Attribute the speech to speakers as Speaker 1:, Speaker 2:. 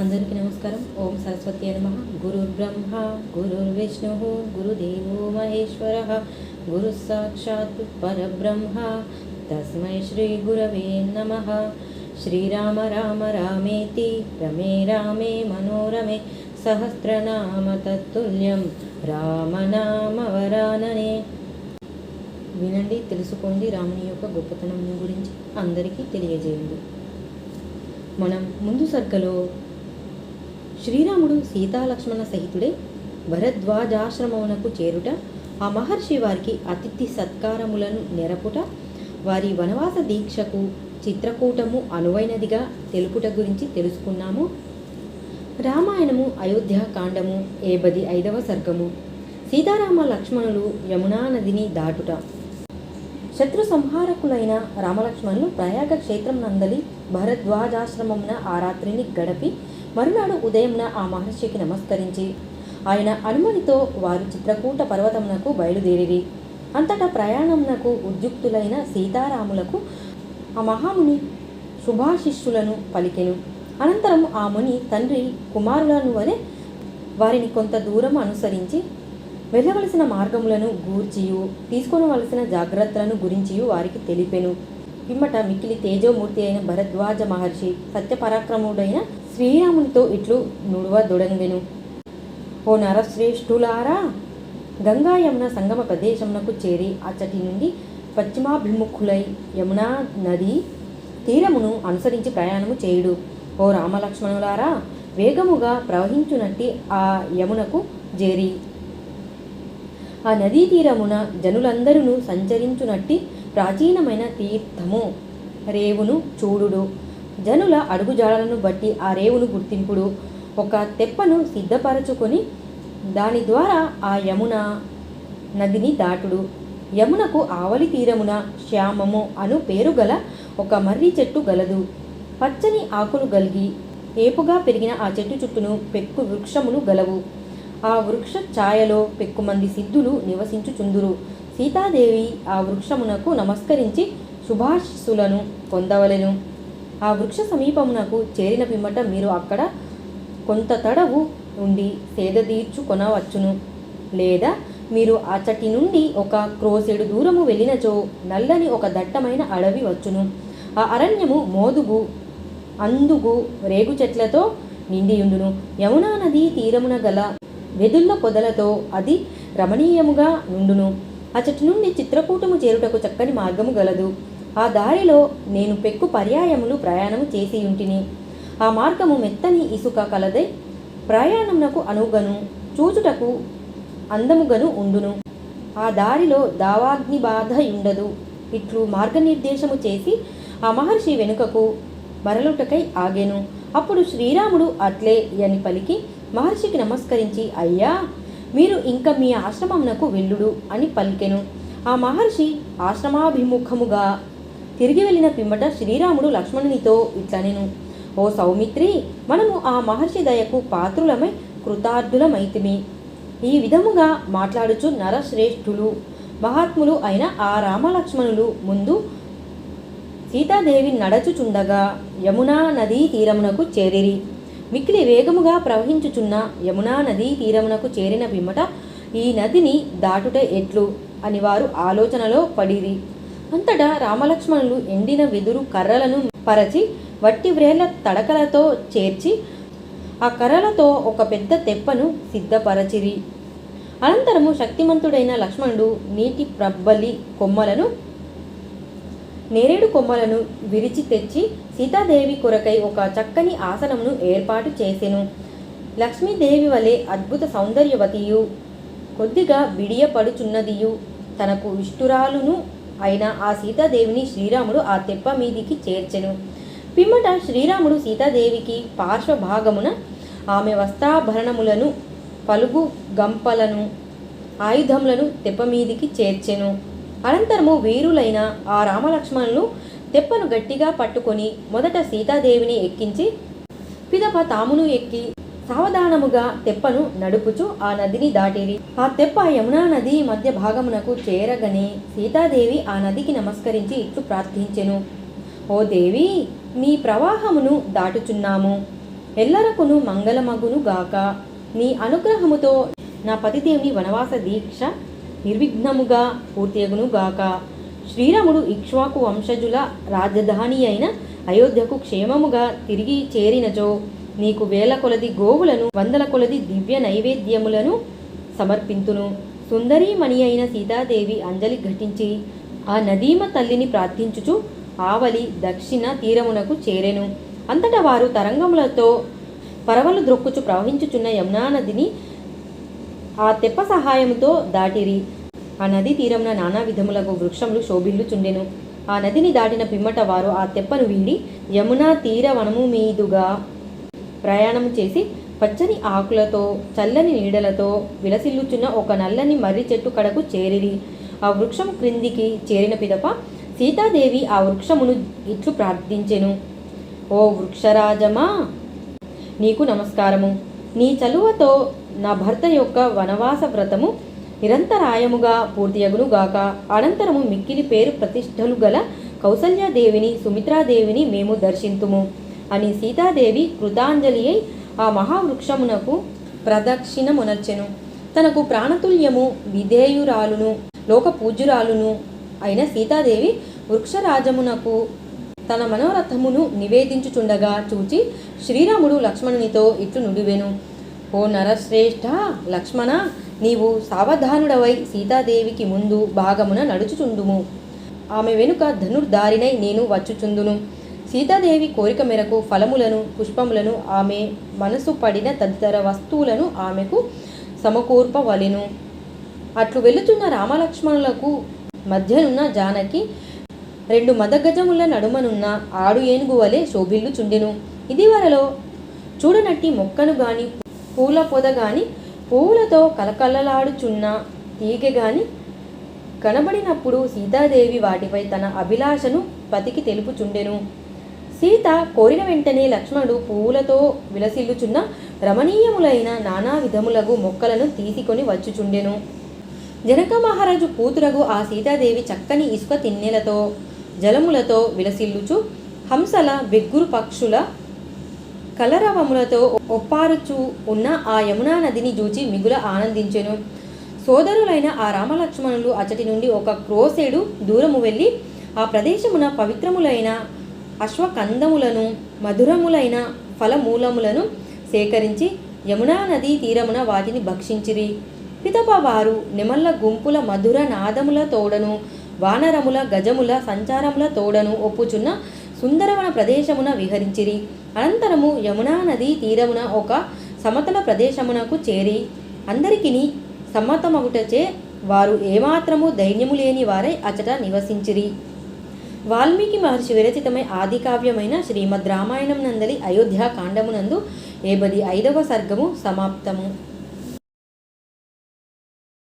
Speaker 1: అందరికీ నమస్కారం ఓం సరస్వతి నమ గురు బ్రహ్మ గురుర్విష్ణు గురుదేవో మహేశ్వర గురు సాక్షాత్ పరబ్రహ్మ తస్మై శ్రీ గురవే నమ శ్రీరామ రామ రామేతి రమే రామే మనోరమే సహస్రనామ తత్తుల్యం వరాననే వినండి తెలుసుకోండి రాముని యొక్క గొప్పతనం గురించి అందరికీ తెలియజేయండి మనం ముందు సర్గలో శ్రీరాముడు సీతాలక్ష్మణ సహితుడే భరద్వాజాశ్రమమునకు చేరుట ఆ మహర్షి వారికి అతిథి సత్కారములను నెరపుట వారి వనవాస దీక్షకు చిత్రకూటము అనువైనదిగా తెలుపుట గురించి తెలుసుకున్నాము రామాయణము ఏ ఏబది ఐదవ సర్గము సీతారామ లక్ష్మణులు యమునా నదిని దాటుట శత్రు సంహారకులైన రామలక్ష్మణులు ప్రయాగ క్షేత్రం నందలి భరద్వాజాశ్రమమున ఆ రాత్రిని గడిపి మరునాడు ఉదయంన ఆ మహర్షికి నమస్కరించి ఆయన అనుమతితో వారు చిత్రకూట పర్వతమునకు బయలుదేరి అంతటా ప్రయాణమునకు ఉద్యుక్తులైన సీతారాములకు ఆ మహాముని శుభాశిష్యులను పలికెను అనంతరం ఆ ముని తండ్రి కుమారులను వలె వారిని కొంత దూరం అనుసరించి వెళ్ళవలసిన మార్గములను గూర్చియు తీసుకోవలసిన జాగ్రత్తలను గురించియు వారికి తెలిపెను పిమ్మట మిక్కిలి తేజోమూర్తి అయిన భరద్వాజ మహర్షి సత్యపరాక్రముడైన శ్రీరామునితో ఇట్లు నుడువ దొడంగెను ఓ నరశ్రేష్ఠులారా గంగా యమున సంగమ ప్రదేశమునకు చేరి అచ్చటి నుండి పశ్చిమాభిముఖులై యమునా నది తీరమును అనుసరించి ప్రయాణము చేయుడు ఓ రామలక్ష్మణులారా వేగముగా ప్రవహించునట్టి ఆ యమునకు చేరి ఆ నదీ తీరమున జనులందరూ సంచరించునట్టి ప్రాచీనమైన తీర్థము రేవును చూడుడు జనుల అడుగుజాడలను బట్టి ఆ రేవును గుర్తింపుడు ఒక తెప్పను సిద్ధపరచుకొని దాని ద్వారా ఆ యమున నదిని దాటుడు యమునకు ఆవలి తీరమున శ్యామము అను పేరు గల ఒక మర్రి చెట్టు గలదు పచ్చని ఆకులు గలిగి ఏపుగా పెరిగిన ఆ చెట్టు చుట్టూను పెక్కు వృక్షములు గలవు ఆ వృక్ష ఛాయలో పెక్కుమంది సిద్ధులు నివసించుచుందురు సీతాదేవి ఆ వృక్షమునకు నమస్కరించి శుభాశిస్సులను పొందవలెను ఆ వృక్ష సమీపమునకు చేరిన పిమ్మట మీరు అక్కడ కొంత తడవు ఉండి సేద తీర్చుకొనవచ్చును లేదా మీరు అచటి నుండి ఒక క్రోసెడు దూరము వెళ్ళినచో నల్లని ఒక దట్టమైన అడవి వచ్చును ఆ అరణ్యము మోదుగు అందుగు రేగు చెట్లతో నిండియుండును యమునా నదీ తీరమున గల వెదుళ్ళ పొదలతో అది రమణీయముగా నుండును అచటి నుండి చిత్రకూటము చేరుటకు చక్కని మార్గము గలదు ఆ దారిలో నేను పెక్కు పర్యాయములు ప్రయాణము చేసి ఉంటిని ఆ మార్గము మెత్తని ఇసుక కలదై ప్రయాణమునకు అనుగను చూచుటకు అందముగను ఉండును ఆ దారిలో దావాగ్ని బాధ ఉండదు ఇట్లు మార్గనిర్దేశము చేసి ఆ మహర్షి వెనుకకు మరలుటకై ఆగెను అప్పుడు శ్రీరాముడు అట్లే అని పలికి మహర్షికి నమస్కరించి అయ్యా మీరు ఇంకా మీ ఆశ్రమమునకు వెళ్ళుడు అని పలికెను ఆ మహర్షి ఆశ్రమాభిముఖముగా తిరిగి వెళ్ళిన పిమ్మట శ్రీరాముడు లక్ష్మణునితో ఇట్లనెను ఓ సౌమిత్రి మనము ఆ మహర్షి దయకు పాత్రులమై కృతార్థులమైతిమి ఈ విధముగా మాట్లాడుచు నరశ్రేష్ఠులు మహాత్ములు అయిన ఆ రామలక్ష్మణులు ముందు సీతాదేవి నడచుచుండగా యమునా నదీ తీరమునకు చేరిరి మిక్కిలి వేగముగా ప్రవహించుచున్న యమునా నదీ తీరమునకు చేరిన పిమ్మట ఈ నదిని దాటుట ఎట్లు అని వారు ఆలోచనలో పడిరి అంతటా రామలక్ష్మణులు ఎండిన వెదురు కర్రలను పరచి వట్టి వ్రేళ్ల తడకలతో చేర్చి ఆ కర్రలతో ఒక పెద్ద తెప్పను సిద్ధపరచిరి అనంతరము శక్తిమంతుడైన లక్ష్మణుడు నీటి ప్రబ్బలి కొమ్మలను నేరేడు కొమ్మలను విరిచి తెచ్చి సీతాదేవి కొరకై ఒక చక్కని ఆసనమును ఏర్పాటు చేసెను లక్ష్మీదేవి వలె అద్భుత సౌందర్యవతియు కొద్దిగా విడియపడుచున్నదియు తనకు ఇష్టురాలును అయిన ఆ సీతాదేవిని శ్రీరాముడు ఆ తెప్ప మీదికి చేర్చెను పిమ్మట శ్రీరాముడు సీతాదేవికి పార్శ్వభాగమున ఆమె వస్త్రాభరణములను పలుగు గంపలను ఆయుధములను తెప్ప మీదికి చేర్చెను అనంతరము వీరులైన ఆ రామలక్ష్మణులు తెప్పను గట్టిగా పట్టుకొని మొదట సీతాదేవిని ఎక్కించి పిదప తామును ఎక్కి సావధానముగా తెప్పను నడుపుచు ఆ నదిని దాటిరి ఆ తెప్ప యమునా నది మధ్య భాగమునకు చేరగని సీతాదేవి ఆ నదికి నమస్కరించి ఇట్లు ప్రార్థించెను ఓ దేవి నీ ప్రవాహమును దాటుచున్నాము ఎల్లరకును మంగళమగును గాక నీ అనుగ్రహముతో నా పతిదేవి వనవాస దీక్ష నిర్విఘ్నముగా పూర్తియగునుగాక శ్రీరాముడు ఇక్ష్వాకు వంశజుల రాజధాని అయిన అయోధ్యకు క్షేమముగా తిరిగి చేరినచో నీకు వేల కొలది గోవులను వందల కొలది దివ్య నైవేద్యములను సమర్పింతును సుందరీమణి అయిన సీతాదేవి అంజలి ఘటించి ఆ నదీమ తల్లిని ప్రార్థించుచు ఆవలి దక్షిణ తీరమునకు చేరెను అంతటా వారు తరంగములతో పరవలు ద్రొక్కుచు ప్రవహించుచున్న యమునా నదిని ఆ తెప్ప సహాయముతో దాటిరి ఆ నది తీరమున నానా విధములకు వృక్షములు చుండెను ఆ నదిని దాటిన పిమ్మట వారు ఆ తెప్పను వీడి యమునా తీర వనము మీదుగా ప్రయాణం చేసి పచ్చని ఆకులతో చల్లని నీడలతో విలసిల్లుచున్న ఒక నల్లని మర్రి చెట్టు కడకు చేరిరి ఆ వృక్షం క్రిందికి చేరిన పిదప సీతాదేవి ఆ వృక్షమును ఇట్లు ప్రార్థించెను ఓ వృక్షరాజమా నీకు నమస్కారము నీ చలువతో నా భర్త యొక్క వనవాస వ్రతము నిరంతరాయముగా పూర్తియగునుగాక అనంతరము మిక్కిలి పేరు ప్రతిష్టలు గల కౌసల్యాదేవిని సుమిత్రాదేవిని మేము దర్శింతుము అని సీతాదేవి కృతాంజలి అయి ఆ మహావృక్షమునకు ప్రదక్షిణమునర్చెను తనకు ప్రాణతుల్యము విధేయురాలును లోక పూజ్యురాలును అయిన సీతాదేవి వృక్షరాజమునకు తన మనోరథమును నివేదించుచుండగా చూచి శ్రీరాముడు లక్ష్మణునితో ఇట్లు నుడివెను ఓ నరశ్రేష్ఠ లక్ష్మణ నీవు సావధానుడవై సీతాదేవికి ముందు భాగమున నడుచుచుండుము ఆమె వెనుక ధనుర్ధారినై నేను వచ్చుచుందును సీతాదేవి కోరిక మేరకు ఫలములను పుష్పములను ఆమె మనసు పడిన తదితర వస్తువులను ఆమెకు సమకూర్పవలెను అట్లు వెళుతున్న రామలక్ష్మణులకు మధ్యనున్న జానకి రెండు మదగజముల నడుమనున్న ఆడు ఏనుగు వలె శోభిల్లు చుండెను ఇది వరలో చూడనట్టి మొక్కను గాని పూల పొద గాని పూలతో కలకలలాడుచున్న తీగ గాని కనబడినప్పుడు సీతాదేవి వాటిపై తన అభిలాషను పతికి తెలుపుచుండెను సీత కోరిన వెంటనే లక్ష్మణుడు పువ్వులతో విలసిల్లుచున్న రమణీయములైన నానా విధములగు మొక్కలను తీసుకొని వచ్చుచుండెను జనక మహారాజు కూతురగు ఆ సీతాదేవి చక్కని ఇసుక తిన్నెలతో జలములతో విలసిల్లుచు హంసల బెగ్గురు పక్షుల కలరవములతో ఒప్పారుచు ఉన్న ఆ యమునా నదిని చూచి మిగుల ఆనందించెను సోదరులైన ఆ రామలక్ష్మణులు అచటి నుండి ఒక క్రోసేడు దూరము వెళ్ళి ఆ ప్రదేశమున పవిత్రములైన అశ్వకందములను మధురములైన ఫలమూలములను సేకరించి యమునా నదీ తీరమున వాటిని భక్షించిరి పితప వారు నిమల్ల గుంపుల మధుర నాదముల తోడను వానరముల గజముల సంచారముల తోడను ఒప్పుచున్న సుందరవన ప్రదేశమున విహరించిరి అనంతరము యమునా నది తీరమున ఒక సమతల ప్రదేశమునకు చేరి అందరికిని సమ్మతమగుటచే వారు ఏమాత్రము ధైర్యము లేని వారై అచట నివసించిరి వాల్మీకి మహర్షి విరచితమై ఆది కావ్యమైన శ్రీమద్ రామాయణం నందలి అయోధ్యాకాండమునందు ఏబది ఐదవ సర్గము సమాప్తము